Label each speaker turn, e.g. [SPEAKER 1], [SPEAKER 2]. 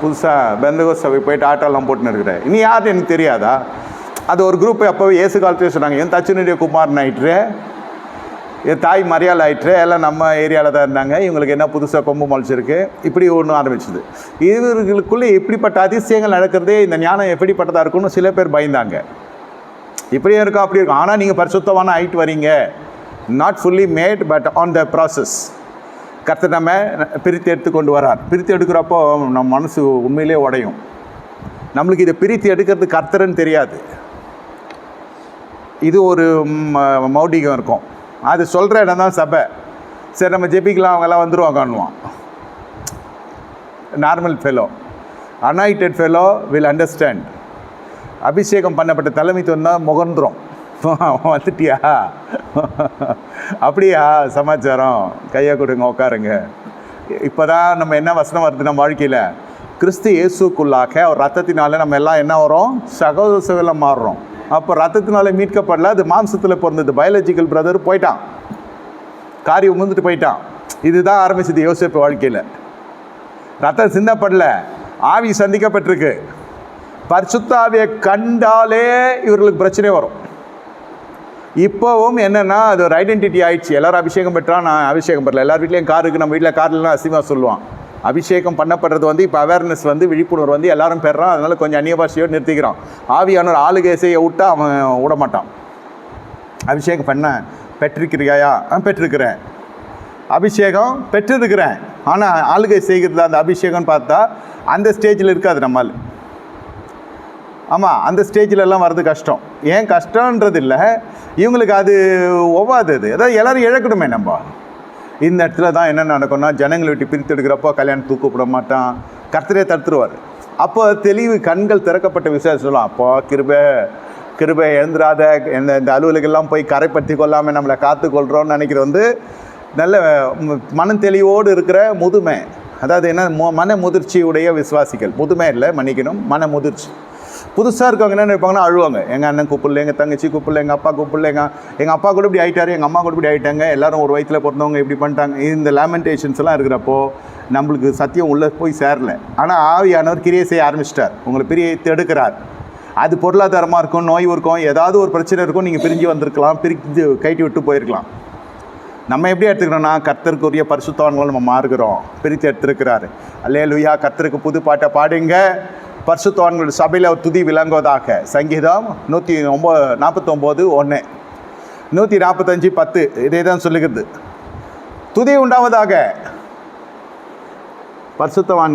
[SPEAKER 1] புதுசாக பெந்தகோஸ் சபை போயிட்டு ஆட்டோலாம் போட்டுன்னு இருக்கிறேன். நீ யார் எனக்கு தெரியாதா? அது ஒரு குரூப் அப்போவே இயேசு காலத்துலேயே சொன்னாங்க என் தச்சுனுடைய குமாரன் ஆயிட்டுரு என் தாய் மரியாதை ஆயிட்டுரு எல்லாம் நம்ம ஏரியாவில் தான் இருந்தாங்க. இவங்களுக்கு என்ன புதுசாக கொம்பு முளைச்சிருக்கு? இப்படி ஒன்று ஆரம்பிச்சுது. இவர்களுக்குள்ளே இப்படிப்பட்ட அதிசயங்கள் நடக்கிறதே இந்த ஞானம் எப்படிப்பட்டதாக இருக்கும்னு சில பேர் பயந்தாங்க. இப்படியும் இருக்கும் அப்படி இருக்கும் ஆனால் நீங்கள் பரிசுத்தமான ஆயிட்டு வரீங்க. Not fully made but on the process கர்த்தர் நம்ம பிரித்து எடுத்து கொண்டு வரார். பிரித்து எடுக்கிறப்போ நம்ம மனசு உண்மையிலே உடையும். நம்மளுக்கு இதை பிரித்து எடுக்கிறது கர்த்தர்ன்னு தெரியாது. இது ஒரு ம- மௌடிகம் இருக்கும். அது சொல்கிற இடம் தான் சபை. சரி நம்ம ஜெபிக்கலாம் அவங்கெல்லாம் வந்துருவாங்கன்னுவான். Normal fellow anointed fellow will understand அபிஷேகம் பண்ணப்பட்ட தலைமைத்துவம் தான் முகந்துரும் வந்துட்டியா? அப்படியா? சமாச்சாரம். கையை கொடுங்க உட்காருங்க இப்போ தான் நம்ம என்ன வசனம் வருது நம்ம வாழ்க்கையில்? கிறிஸ்து இயேசுக்குள்ளாக அவர் ரத்தத்தினால நம்ம எல்லாம் என்ன வரோம் சகோதர சகோதரம் மாறுறோம். அப்போ ரத்தத்தினால மீட்கப்படல அது மாம்சத்தில் பிறந்தது. பயாலஜிக்கல் பிரதர் போயிட்டான். காரி உமுந்துட்டு போயிட்டான். இதுதான் ஆரம்பிச்சது யோசிப்பு வாழ்க்கையில். ரத்தம் சிந்தப்படல. ஆவி சந்திக்கப்பட்டிருக்கு. பரிசுத்த ஆவியை கண்டாலே இவர்களுக்கு பிரச்சனை வரும். இப்போவும் என்னென்னா அது ஒரு ஐடென்டிட்டி ஆயிடுச்சு. எல்லாரும் அபிஷேகம் பெற்றா நான் அபிஷேகம் பெறல. எல்லார் வீட்லேயும் கார் இருக்குது நம்ம வீட்டில் கார்லாம் அசிமா சொல்லுவான். அபிஷேகம் பண்ணப்படுறது வந்து இப்போ அவேர்னஸ் வந்து விழிப்புணர்வு வந்து எல்லாரும் பெறான் அதனால கொஞ்சம் அந்நிய பாஷையோடு நிறுத்திக்கிறான் ஆவியானோர் ஆளுகை செய்ய விட்டா அவன் விட மாட்டான் அபிஷேகம் பண்ண பெற்றிருக்கிறியாயா? ஆ பெற்றிருக்கிறேன். அபிஷேகம் பெற்றிருக்கிறேன். ஆனால் ஆளுகை செய்கிறது அந்த அபிஷேகம்னு பார்த்தா அந்த ஸ்டேஜில் இருக்காது நம்மால். ஆமாம் அந்த ஸ்டேஜிலலாம் வர்றது கஷ்டம். ஏன் கஷ்டன்றது இல்லை. இவங்களுக்கு அது ஒவ்வாது அது. அதாவது எல்லோரும் இழக்கணுமே நம்ம. இந்த இடத்துல தான் என்ன நடக்கும்னா ஜனங்களை விட்டு பிரித்து எடுக்கிறப்போ கல்யாணம் தூக்கப்பட மாட்டான். கர்த்தரே தடுத்துருவார். அப்போ தெளிவு கண்கள் திறக்கப்பட்ட விஷயம் சொல்லலாம். அப்போ கிருபை கிருபை எழுந்துராத இந்த இந்த அலுவலகெல்லாம் போய் கரைப்படுத்தி கொள்ளாமல் நம்மளை காத்துக்கொள்கிறோம்னு நினைக்கிறது வந்து நல்ல மன மனம் தெளிவோடு இருக்கிற முதுமை. அதாவது என்ன மன முதிர்ச்சியுடைய விசுவாசிகள். முதுமை இல்லை மன்னிக்கணும். மன முதிர்ச்சி. புதுசாக இருக்கவங்க என்ன நினைப்பாங்கன்னா அழுவாங்க. எங்கள் அண்ணன் கூப்பிடல எங்கள் தங்கச்சி கூப்பிடல எங்கள் அப்பா கூப்பிடல எங்கள் எங்கள் அப்பா கூட இப்படி ஆகிட்டார் எங்கள் அம்மா கூட இப்படி ஆகிட்டாங்க எல்லாரும் ஒரு வயிற்றில் பிறந்தவங்க இப்படி பண்ணிட்டாங்க. இந்த லேமெண்டேஷன்ஸ்லாம் இருக்கிறப்போ நம்மளுக்கு சத்தியம் உள்ளே போய் சேரல. ஆனால் ஆவியானவர் கிரியை செய்ய ஆரம்பிச்சிட்டார். உங்களை பிரியை எடுக்கிறார் அது பொருளாதாரமாக இருக்கும் நோய் இருக்கும் ஏதாவது ஒரு பிரச்சனை இருக்கும் நீங்கள் பிரிஞ்சு வந்திருக்கலாம் பிரிஞ்சு கைட்டி விட்டு போயிருக்கலாம். நம்ம எப்படி எடுத்துக்கிறோம்னா கர்த்தருக்குரிய பரிசுத்தவான்களும் நம்ம மாறுகிறோம். பிரித்து எடுத்திருக்கிறாரு. அல்லே லுயா கர்த்தருக்கு புது பாட்டை பாடுங்க. பரிசுத்தவான்கள் சபையில் ஒரு துதி விளங்குவதாக. சங்கீதம் நூற்றி ஒம்பது நாற்பத்தொம்போது ஒன்று நூற்றி நாற்பத்தஞ்சு பத்து. இதே தான் சொல்லுகிறது. துதி உண்டாவதாக. பரிசுத்தவான்